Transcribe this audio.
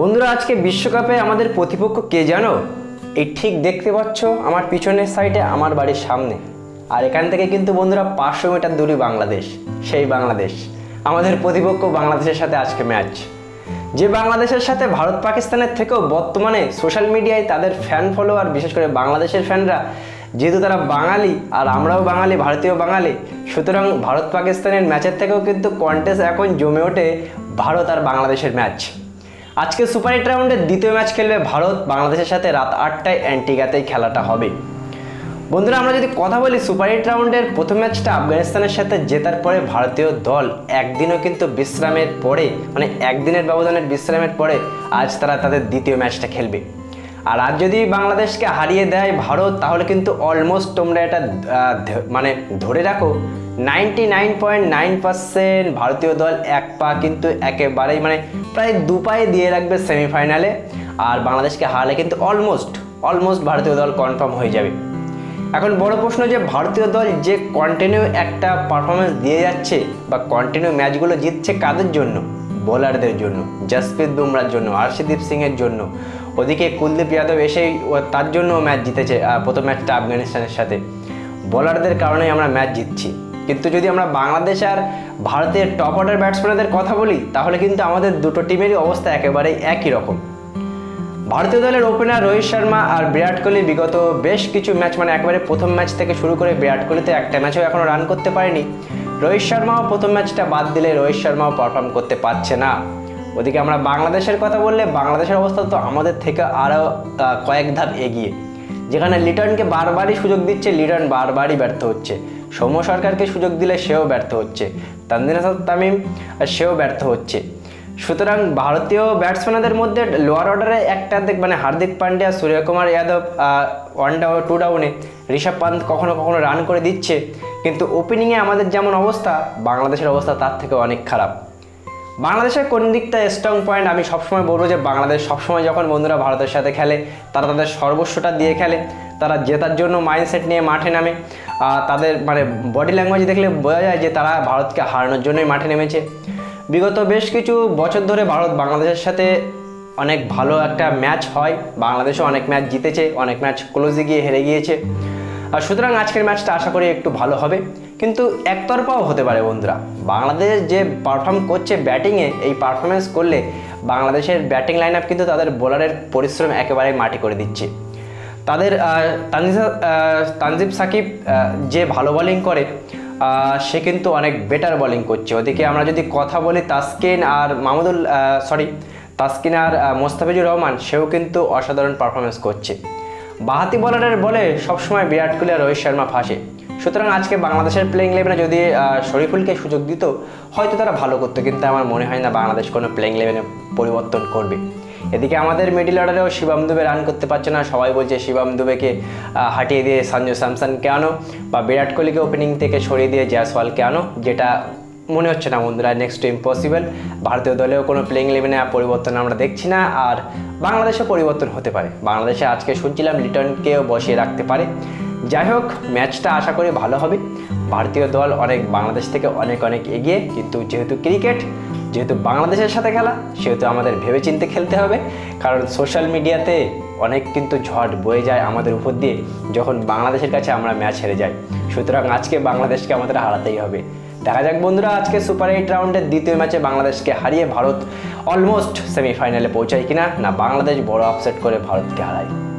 বন্ধুরা, আজকে বিশ্বকাপে আমাদের প্রতিপক্ষ কে জানো? এই ঠিক দেখতে পাচ্ছ আমার পিছনের সাইডে আমার বাড়ির সামনে। আর এখান থেকে কিন্তু বন্ধুরা পাঁচশো মিটার দূরে বাংলাদেশ, সেই বাংলাদেশ। আমাদের প্রতিপক্ষ বাংলাদেশের সাথে আজকে ম্যাচ যে বাংলাদেশের সাথে ভারত পাকিস্তানের থেকেও বর্তমানে সোশ্যাল মিডিয়ায় তাদের ফ্যান ফলোয়ার বিশেষ করে বাংলাদেশের ফ্যানরা যেহেতু তারা বাঙালি আর আমরাও বাঙালি, ভারতীয় বাঙালি, সুতরাং ভারত পাকিস্তানের ম্যাচের থেকেও কিন্তু কন্টেস্ট এখন জমে ওঠে ভারত আর বাংলাদেশের ম্যাচ আজকে সুপার এইট রাউন্ডের দ্বিতীয় ম্যাচ খেলবে ভারত, বাংলাদেশের সাথে রাত আটটায় অ্যান্টিগাতেই খেলাটা হবে। বন্ধুরা, আমরা যদি কথা বলি সুপার এইট রাউন্ডের প্রথম ম্যাচটা আফগানিস্তানের সাথে জেতার পরে ভারতীয় দল একদিনও কিন্তু বিশ্রামের পরে মানে একদিনের ব্যবধানের বিশ্রামের পরে আজ তারা তাদের দ্বিতীয় ম্যাচটা খেলবে। আর আজ যদি বাংলাদেশকে হারিয়ে দেয় ভারত, তাহলে কিন্তু অলমোস্ট তোমরা এটা মানে ধরে রাখো ninety nine point nine percent ভারতীয় দল এক পা কিন্তু একেবারেই মানে প্রায় দু পায়ে দিয়ে রাখবে সেমিফাইনালে আর বাংলাদেশকে হারলে কিন্তু অলমোস্ট অলমোস্ট ভারতীয় দল কনফার্ম হয়ে যাবে। এখন বড় প্রশ্ন যে, ভারতীয় দল যে কন্টিনিউ একটা পারফরমেন্স দিয়ে যাচ্ছে বা কন্টিনিউ ম্যাচগুলো জিতছে কাদের জন্য? বোলারদের জন্য, জসপ্রীত বুমরার জন্য, আর্শদীপ সিংয়ের জন্য। ওদিকে কুলদীপ যাদব এসেই তার জন্য ম্যাচ জিতেছে প্রথম ম্যাচটা আফগানিস্তানের সাথে। বোলারদের কারণেই আমরা ম্যাচ জিতছি। কিন্তু যদি আমরা বাংলাদেশ আর ভারতের টপ অর্ডার ব্যাটসম্যানদের কথা বলি, তাহলে কিন্তু আমাদের দুটো টিমেরই অবস্থা একেবারেই একই রকম। ভারতীয় দলের ওপেনার রোহিত শর্মা আর বিরাট কোহলি বিগত বেশ কিছু ম্যাচ মানে একবারে প্রথম ম্যাচ থেকে শুরু করে বিরাট কোহলি তো একটা ম্যাচও এখনও রান করতে পারেনি। রোহিত শর্মাও প্রথম ম্যাচটা বাদ দিলে রোহিত শর্মাও পারফর্ম করতে পারছে না। ওদিকে আমরা বাংলাদেশের কথা বললে বাংলাদেশের অবস্থা তো আমাদের থেকে আরও কয়েক ধাপ এগিয়ে। যেখানে লিটনকে বারবারই সুযোগ দিচ্ছে, লিটন বারবারই ব্যর্থ হচ্ছে। সৌম্য সরকারকে সুযোগ দিলে সেও ব্যর্থ হচ্ছে। তানজিন হাসান তামিম সেও ব্যর্থ হচ্ছে। সুতরাং ভারতীয় ব্যাটসম্যানদের মধ্যে লোয়ার অর্ডারে একটা দেখ মানে Hardik Pandya, Suryakumar Yadav one down two ডাউনে ঋষভ পান্ত কখনো কখনো রান করে দিচ্ছে। কিন্তু ওপেনিংয়ে আমাদের যেমন অবস্থা, বাংলাদেশের অবস্থা তার থেকে অনেক খারাপ। বাংলাদেশের কোন দিকটা স্ট্রং পয়েন্ট আমি সবসময় বলব যে বাংলাদেশ সবসময় যখন বন্ধুরা ভারতের সাথে খেলে, তারা তাদের সর্বস্বটা দিয়ে খেলে, তারা জেতার জন্য মাইন্ডসেট নিয়ে মাঠে নামে। তাদের মানে বডি ল্যাঙ্গুয়েজ দেখলে বোঝা যায় যে তারা ভারতকে হারানোর জন্যই মাঠে নেমেছে। বিগত বেশ কিছু বছর ধরে ভারত বাংলাদেশের সাথে অনেক ভালো একটা ম্যাচ হয়। বাংলাদেশও অনেক ম্যাচ জিতেছে, অনেক ম্যাচ ক্লোজে গিয়ে হেরে গিয়েছে। আর সুতরাং আজকের ম্যাচটা আশা করি একটু ভালো হবে। কিন্তু একতরফাও হতে পারে বন্ধুরা। বাংলাদেশ যে পারফর্ম করছে ব্যাটিংয়ে এই পারফরমেন্স করলে বাংলাদেশের ব্যাটিং লাইন আপ কিন্তু তাদের বোলারের পরিশ্রম একেবারে মাটি করে দিচ্ছে। তাদের তানজিব সাকিব যে ভালো বোলিং করে সে কিন্তু অনেক বেটার বোলিং করছে। ওদিকে আমরা যদি কথা বলি তাসকিন আর মাহমুদুল সরি তাসকিন আর মোস্তাফিজুর রহমান, সেও কিন্তু অসাধারণ পারফরমেন্স করছে। বাহাতি বলারের বলে সবসময় বিরাট কোহলি আর রোহিত শর্মা ফাঁসে। সুতরাং আজকে বাংলাদেশের প্লেইং ইলেভেনে যদি শরীফুলকে সুযোগ দিত, হয়তো তারা ভালো করতো, কিন্তু আমার মনে হয় না বাংলাদেশ কোনো প্লেইং ইলেভেনে পরিবর্তন করবে। এদিকে আমাদের মিডিল অর্ডারেও শিবাম দুবে রান করতে পারছে না। সবাই বলছে শিবাম দুবেকে হাঁটিয়ে দিয়ে সঞ্জু স্যামসনকে আনো বা বিরাট কোহলিকে ওপেনিং থেকে সরিয়ে দিয়ে জয়সওয়ালকে আনো যেটা মনে হচ্ছে না বন্ধুরা নেক্সট ইম্পসিবল ভারতীয় দলেও কোনো প্লেইং ইলেভেনে পরিবর্তন আমরা দেখছি না, আর বাংলাদেশে পরিবর্তন হতে পারে। বাংলাদেশে আজকে শুনছিলাম লিটনকেও বসিয়ে রাখতে পারে। যাই হোক, ম্যাচটা আশা করি ভালো হবে। ভারতীয় দল অনেক, বাংলাদেশ থেকে অনেক অনেক এগিয়ে, কিন্তু যেহেতু ক্রিকেট যেহেতু বাংলাদেশের সাথে খেলা, সেহেতু আমাদের ভেবেচিন্তে খেলতে হবে। কারণ সোশ্যাল মিডিয়াতে অনেক কিন্তু ঝড় বয়ে যায় আমাদের উপর দিয়ে, যখন বাংলাদেশের কাছে আমরা ম্যাচ হেরে যাই। সুতরাং আজকে বাংলাদেশকে আমাদের হারাতেই হবে। দেখা যাক বন্ধুরা, আজকে সুপার এইট রাউন্ডের দ্বিতীয় ম্যাচে বাংলাদেশকে হারিয়ে ভারত অলমোস্ট সেমিফাইনালে পৌঁছায় কিনা, না বাংলাদেশ বড় আপসেট করে ভারতকে হারায়।